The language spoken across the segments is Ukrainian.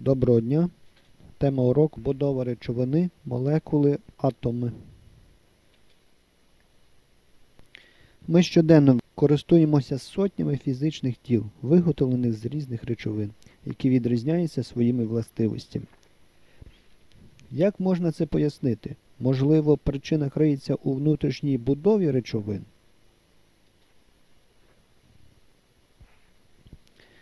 Доброго дня. Тема уроку будова речовини, молекули, атоми. Ми щоденно користуємося сотнями фізичних тіл, виготовлених з різних речовин, які відрізняються своїми властивостями. Як можна це пояснити? Можливо, причина криється у внутрішній будові речовин?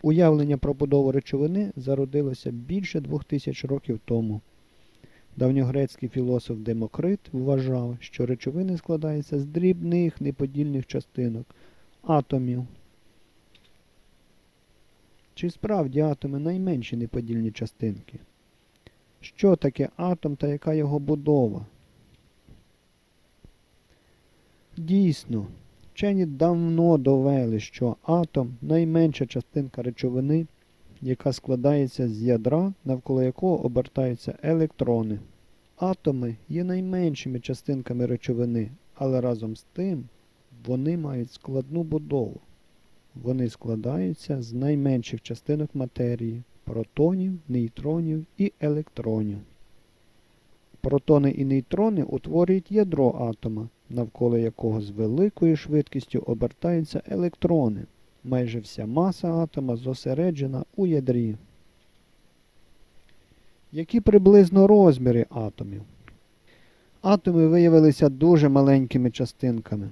Уявлення про будову речовини зародилося більше двох тисяч років тому. Давньогрецький філософ Демокрит вважав, що речовини складаються з дрібних неподільних частинок атомів. Чи справді атоми найменші неподільні частинки? Що таке атом та яка його будова? Дійсно, Вчені давно довели, що атом найменша частинка речовини, яка складається з ядра, навколо якого обертаються електрони. Атоми є найменшими частинками речовини, але разом з тим вони мають складну будову. Вони складаються з найменших частинок матерії протонів, нейтронів і електронів. Протони і нейтрони утворюють ядро атома, навколо якого з великою швидкістю обертаються електрони. Майже вся маса атома зосереджена у ядрі. Які приблизно розміри атомів? Атоми виявилися дуже маленькими частинками,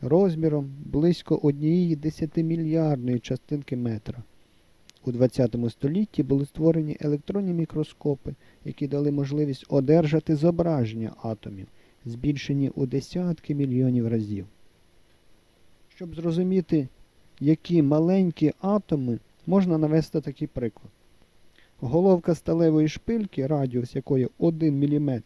розміром близько однієї десятимільярдної частинки метра. У ХХ столітті були створені електронні мікроскопи, які дали можливість одержати зображення атомів, збільшені у десятки мільйонів разів. Щоб зрозуміти, які маленькі атоми, можна навести такий приклад. Головка сталевої шпильки, радіус якої 1 мм,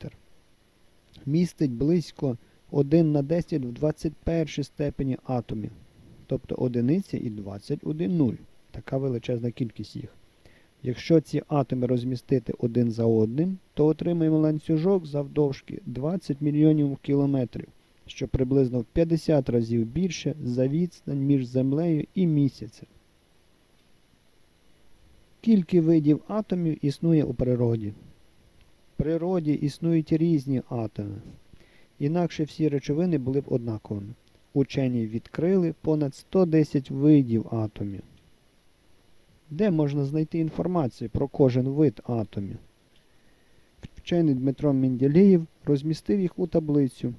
містить близько 1 на 10 в 21 степені атомів, тобто одиниці і 21 нуль. Така величезна кількість їх. Якщо ці атоми розмістити один за одним, то отримаємо ланцюжок завдовжки 20 мільйонів кілометрів, що приблизно в 50 разів більше за відстань між Землею і місяцем. Скільки видів атомів існує у природі? В природі існують різні атоми. Інакше всі речовини були б однаковими. Учені відкрили понад 110 видів атомів. Де можна знайти інформацію про кожен вид атомів? Вчений Дмитро Менделєєв розмістив їх у таблицю,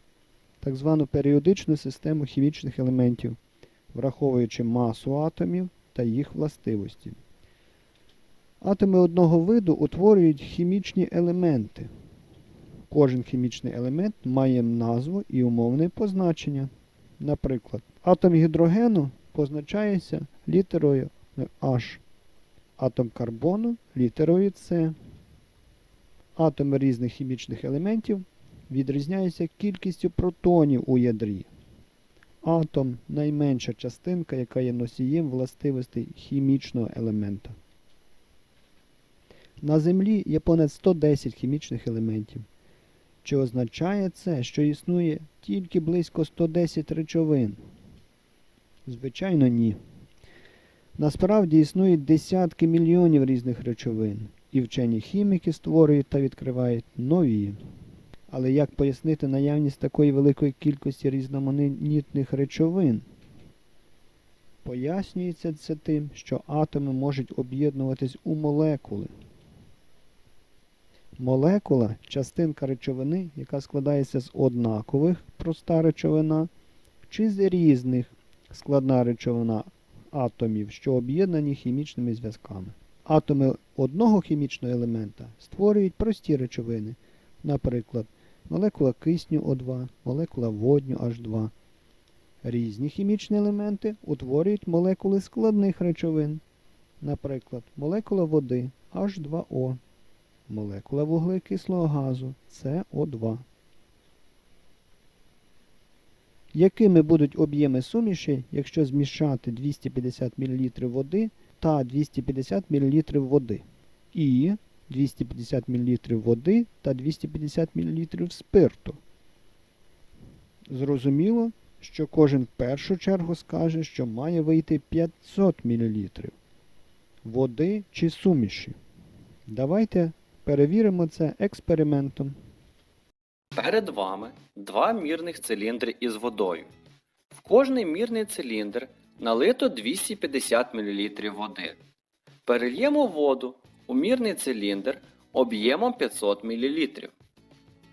так звану періодичну систему хімічних елементів, враховуючи масу атомів та їх властивості. Атоми одного виду утворюють хімічні елементи. Кожен хімічний елемент має назву і умовне позначення. Наприклад, атом гідрогену позначається літерою H атом карбону літерою С. Атоми різних хімічних елементів відрізняються кількістю протонів у ядрі. Атом найменша частинка, яка є носієм властивостей хімічного елемента. На Землі є понад 110 хімічних елементів. Чи означає це, що існує тільки близько 110 речовин? Звичайно, ні. Насправді існують десятки мільйонів різних речовин, і вчені хіміки створюють та відкривають нові. Але як пояснити наявність такої великої кількості різноманітних речовин? Пояснюється це тим, що атоми можуть об'єднуватись у молекули. Молекула частинка речовини, яка складається з однакових проста речовина, чи з різних складна речовина атомів, що об'єднані хімічними зв'язками. Атоми одного хімічного елемента створюють прості речовини, наприклад, молекула кисню О2, молекула водню H2. Різні хімічні елементи утворюють молекули складних речовин, наприклад, молекула води H2O, молекула вуглекислого газу СО2. Якими будуть об'єми суміші, якщо змішати 250 мл води та 250 мл води? І 250 мл води та 250 мл спирту? Зрозуміло, що кожен в першу чергу скаже, що має вийти 500 мл води чи суміші. Давайте перевіримо це експериментом. Перед вами два мірних циліндри із водою. В кожний мірний циліндр налито 250 мл води. Перельємо воду у мірний циліндр об'ємом 500 мл.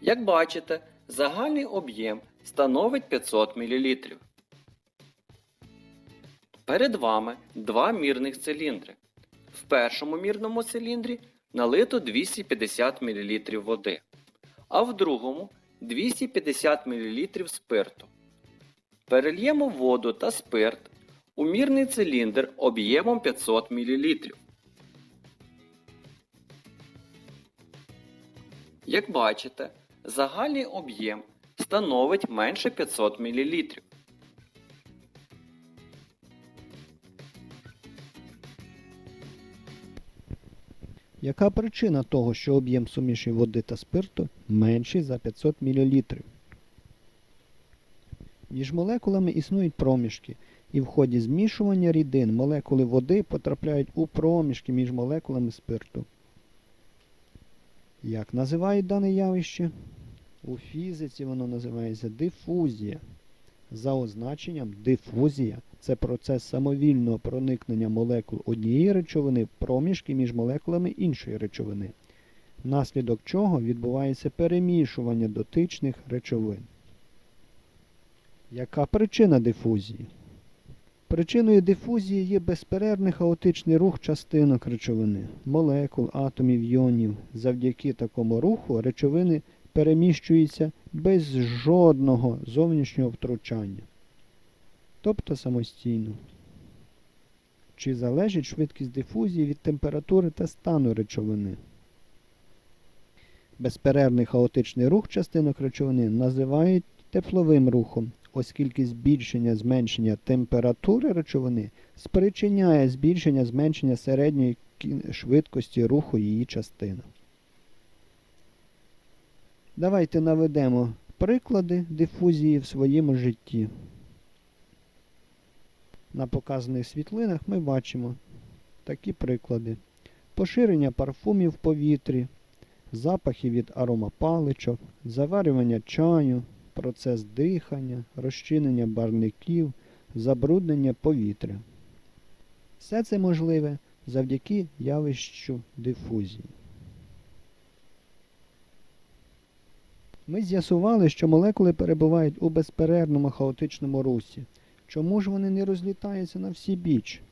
Як бачите, загальний об'єм становить 500 мл. Перед вами два мірних циліндри. В першому мірному циліндрі налито 250 мл води а в другому 250 мл спирту. Перельємо воду та спирт у мірний циліндр об'ємом 500 мл. Як бачите, загальний об'єм становить менше 500 мл. Яка причина того, що об'єм суміші води та спирту менший за 500 мл? Між молекулами існують проміжки, і в ході змішування рідин молекули води потрапляють у проміжки між молекулами спирту. Як називають дане явище? У фізиці воно називається дифузія. За означенням дифузія це процес самовільного проникнення молекул однієї речовини в проміжки між молекулами іншої речовини, внаслідок чого відбувається перемішування дотичних речовин. Яка причина дифузії? Причиною дифузії є безперервний хаотичний рух частинок речовини, молекул, атомів, йонів. Завдяки такому руху речовини переміщуються без жодного зовнішнього втручання, тобто самостійно. Чи залежить швидкість дифузії від температури та стану речовини? Безперервний хаотичний рух частинок речовини називають тепловим рухом, оскільки збільшення зменшення температури речовини спричиняє збільшення зменшення середньої швидкості руху її частинок. Давайте наведемо приклади дифузії в своєму житті. На показаних світлинах ми бачимо такі приклади: поширення парфумів в повітрі, запахи від аромапаличок, заварювання чаю, процес дихання, розчинення барників, забруднення повітря. Все це можливе завдяки явищу дифузії. Ми з'ясували, що молекули перебувають у безперервному хаотичному русі. Чому ж вони не розлітаються на всі біч?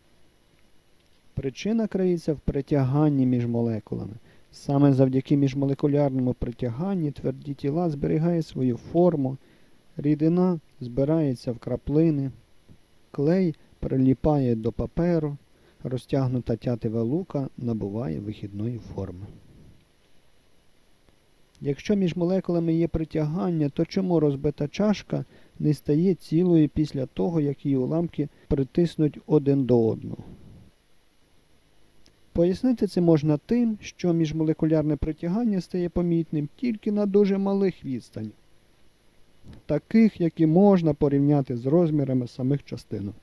Причина криється в притяганні між молекулами. Саме завдяки міжмолекулярному притяганні тверді тіла зберігають свою форму, рідина збирається в краплини, клей приліпає до паперу, розтягнута тятива лука набуває вихідної форми. Якщо між молекулами є притягання, то чому розбита чашка не стає цілою після того, як її уламки притиснуть один до одного? Пояснити це можна тим, що міжмолекулярне притягання стає помітним тільки на дуже малих відстанях, таких, які можна порівняти з розмірами самих частинок.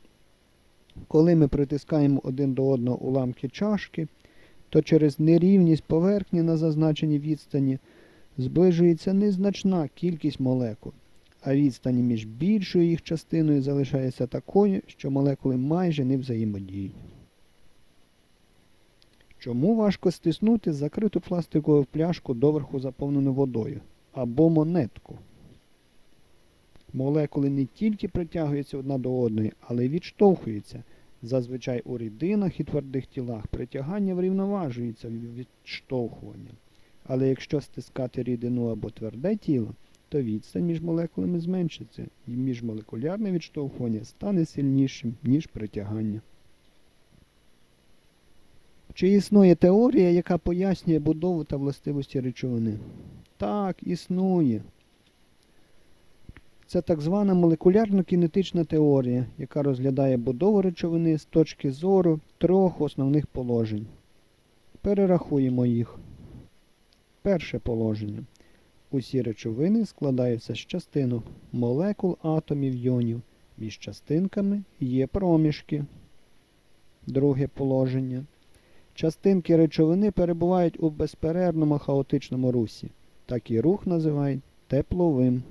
Коли ми притискаємо один до одного уламки чашки, то через нерівність поверхні на зазначеній відстані зближується незначна кількість молекул, а відстань між більшою їх частиною залишається такою, що молекули майже не взаємодіють. Чому важко стиснути закриту пластикову пляшку доверху заповнену водою або монетку? Молекули не тільки притягуються одна до одної, але й відштовхуються. Зазвичай у рідинах і твердих тілах притягання врівноважується від відштовхування. Але якщо стискати рідину або тверде тіло, то відстань між молекулами зменшиться, і міжмолекулярне відштовхування стане сильнішим, ніж притягання. Чи існує теорія, яка пояснює будову та властивості речовини? Так, існує. Це так звана молекулярно-кінетична теорія, яка розглядає будову речовини з точки зору трьох основних положень. Перерахуємо їх. Перше положення. Усі речовини складаються з частинок молекул атомів йонів. Між частинками є проміжки. Друге положення. Частинки речовини перебувають у безперервному хаотичному русі. Такий рух називають тепловим.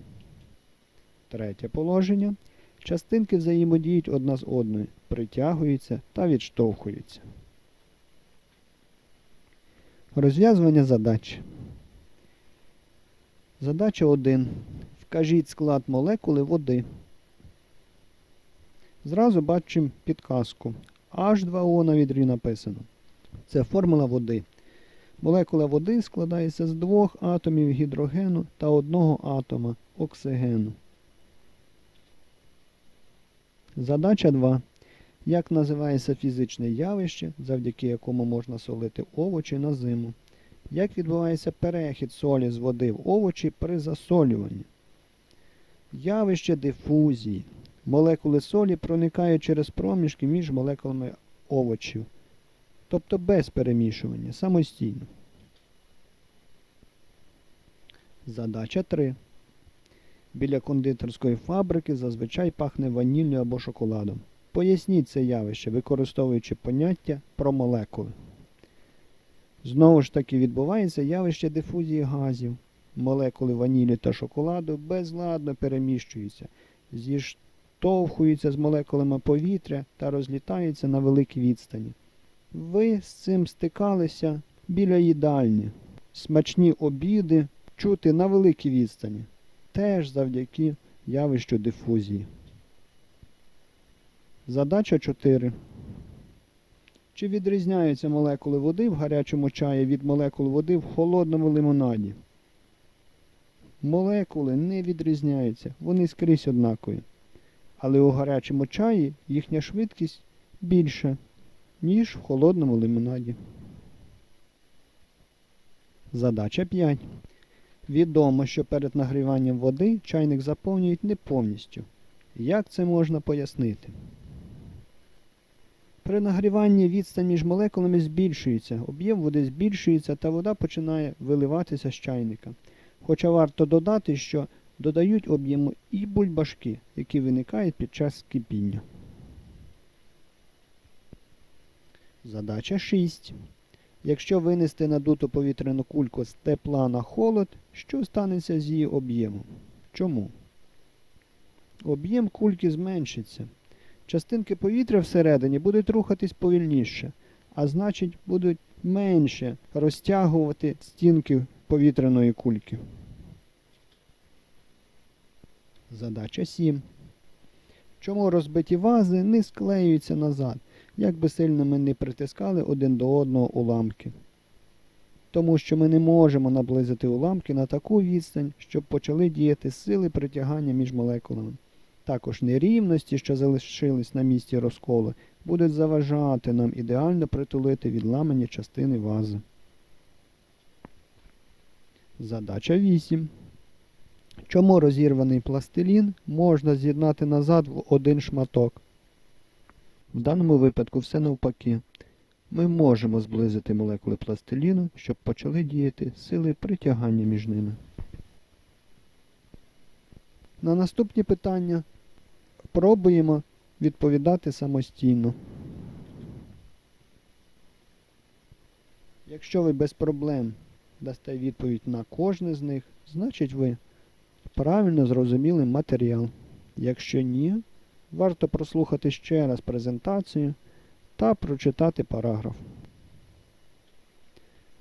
Третє положення. Частинки взаємодіють одна з одною, притягуються та відштовхуються. Розв'язування задач. Задача 1. Вкажіть склад молекули води. Зразу бачимо підказку. H2O на відрі написано. Це формула води. Молекула води складається з двох атомів гідрогену та одного атома оксигену. Задача 2. Як називається фізичне явище, завдяки якому можна солити овочі на зиму? Як відбувається перехід солі з води в овочі при засолюванні? Явище дифузії. Молекули солі проникають через проміжки між молекулами овочів, тобто без перемішування, самостійно. Задача 3. Біля кондитерської фабрики зазвичай пахне ваніллю або шоколадом. Поясніть це явище, використовуючи поняття про молекули. Знову ж таки відбувається явище дифузії газів. Молекули ванілі та шоколаду безладно переміщуються, зіштовхуються з молекулами повітря та розлітаються на великій відстані. Ви з цим стикалися біля їдальні. Смачні обіди чути на великій відстані, теж завдяки явищу дифузії. Задача 4. Чи відрізняються молекули води в гарячому чаї від молекул води в холодному лимонаді? Молекули не відрізняються, вони скрізь однакові. Але у гарячому чаї їхня швидкість більша, ніж в холодному лимонаді. Задача 5. Відомо, що перед нагріванням води чайник заповнюють не повністю. Як це можна пояснити? При нагріванні відстань між молекулами збільшується, об'єм води збільшується та вода починає виливатися з чайника. Хоча варто додати, що додають об'єму і бульбашки, які виникають під час кипіння. Задача 6. Якщо винести надуту повітряну кульку з тепла на холод, що станеться з її об'ємом? Чому? Об'єм кульки зменшиться. Частинки повітря всередині будуть рухатись повільніше, а значить будуть менше розтягувати стінки повітряної кульки. Задача 7. Чому розбиті вази не склеюються назад, як би сильно ми не притискали один до одного уламки? Тому що ми не можемо наблизити уламки на таку відстань, щоб почали діяти сили притягання між молекулами. Також нерівності, що залишились на місці розколу, будуть заважати нам ідеально притулити відламані частини вази. Задача 8. Чому розірваний пластилін можна з'єднати назад в один шматок? В даному випадку все навпаки. Ми можемо зблизити молекули пластиліну, щоб почали діяти сили притягання між ними. На наступні питання пробуємо відповідати самостійно. Якщо ви без проблем дасте відповідь на кожне з них, значить ви правильно зрозуміли матеріал. Якщо ні, варто прослухати ще раз презентацію та прочитати параграф.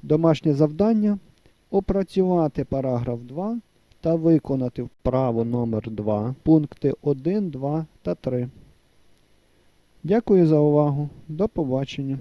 Домашнє завдання опрацювати параграф 2 та виконати вправу номер 2 пункти 1, 2 та 3. Дякую за увагу. До побачення.